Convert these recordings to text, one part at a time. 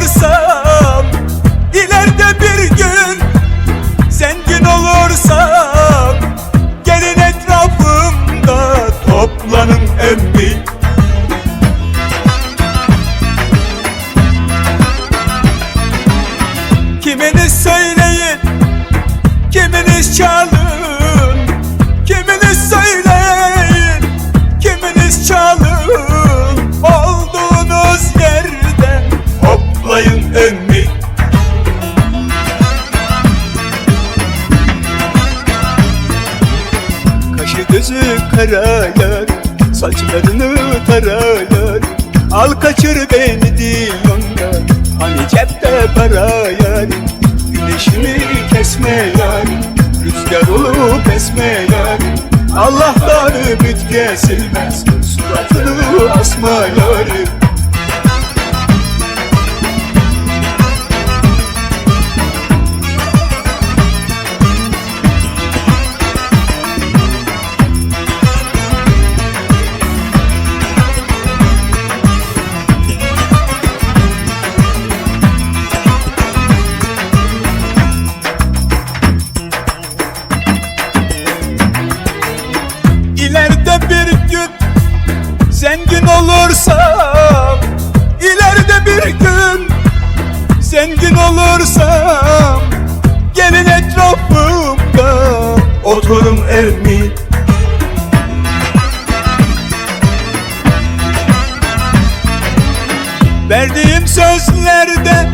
olursam ileride bir gün Zengin olursam Gelin etrafımda toplanın emmi Kiminiz söyleyin Kiminiz çalın Kiminiz söyleyin Kiminiz çalın karayar Saçlarını tarayar Al kaçır beni diyonda Hani cepte para yar Güneşimi kesme yar Rüzgar olup esme yar Allah'tan ümit kesilmez Suratını asma yar İleride bir gün zengin olursam İleride bir gün zengin olursam Gelin etrafımda oturun emmi Verdiğim sözlerde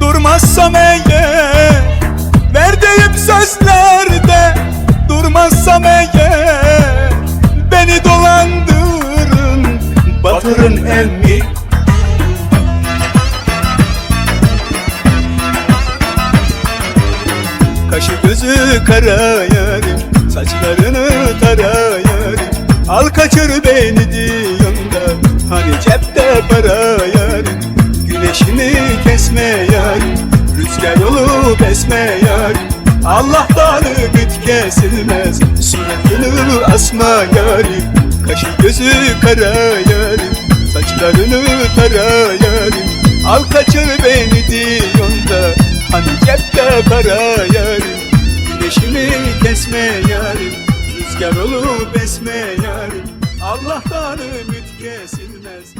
durmazsam eğer Verdiğim sözlerde batırın emmi Kaşı gözü karayarım Saçlarını tarayarım Al kaçır beni diyonda Hani cepte para yarım Güneşimi kesme yarım Rüzgar olup esme yarım Allah'tan ümit kesilmez Suratını asma yarım Kaşı gözü karayarım Saçlarını tarayarım Al kaçır beni diyonda Hani cepte para yarım Güneşimi kesme yarım Rüzgar olup esme yarım Allah'tan ümit kesilmez